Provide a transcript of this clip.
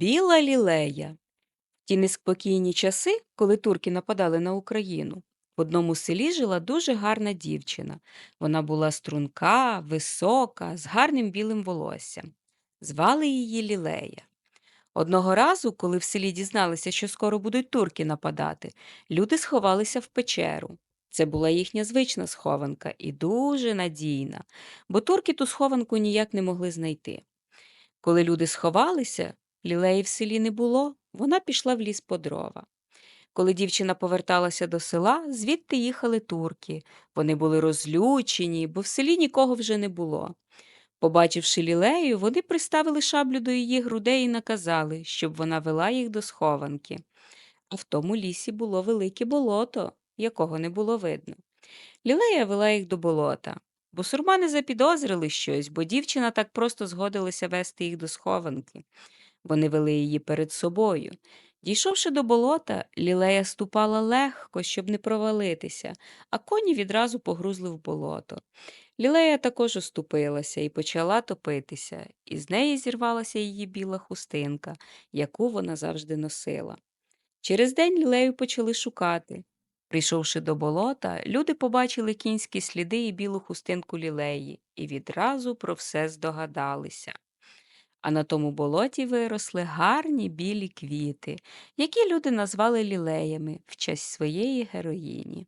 Біла лілея. В ті неспокійні часи, коли турки нападали на Україну, в одному селі жила дуже гарна дівчина. Вона була струнка, висока, з гарним білим волоссям. Звали її Лілея. Одного разу, коли в селі дізналися, що скоро будуть турки нападати, люди сховалися в печеру. Це була їхня звична схованка і дуже надійна, бо турки ту схованку ніяк не могли знайти. Коли люди сховалися, лілеї в селі не було, вона пішла в ліс по дрова. Коли дівчина поверталася до села, звідти їхали турки. Вони були розлючені, бо в селі нікого вже не було. Побачивши лілею, вони приставили шаблю до її грудей і наказали, щоб вона вела їх до схованки. А в тому лісі було велике болото, якого не було видно. Лілея вела їх до болота. Бусурмани запідозрили щось, бо дівчина так просто згодилася вести їх до схованки. Вони вели її перед собою. Дійшовши до болота, лілея ступала легко, щоб не провалитися, а коні відразу погрузли в болото. Лілея також оступилася і почала топитися, і з неї зірвалася її біла хустинка, яку вона завжди носила. Через день лілею почали шукати. Прийшовши до болота, люди побачили кінські сліди і білу хустинку лілеї і відразу про все здогадалися. А на тому болоті виросли гарні білі квіти, які люди назвали лілеями в честь своєї героїні.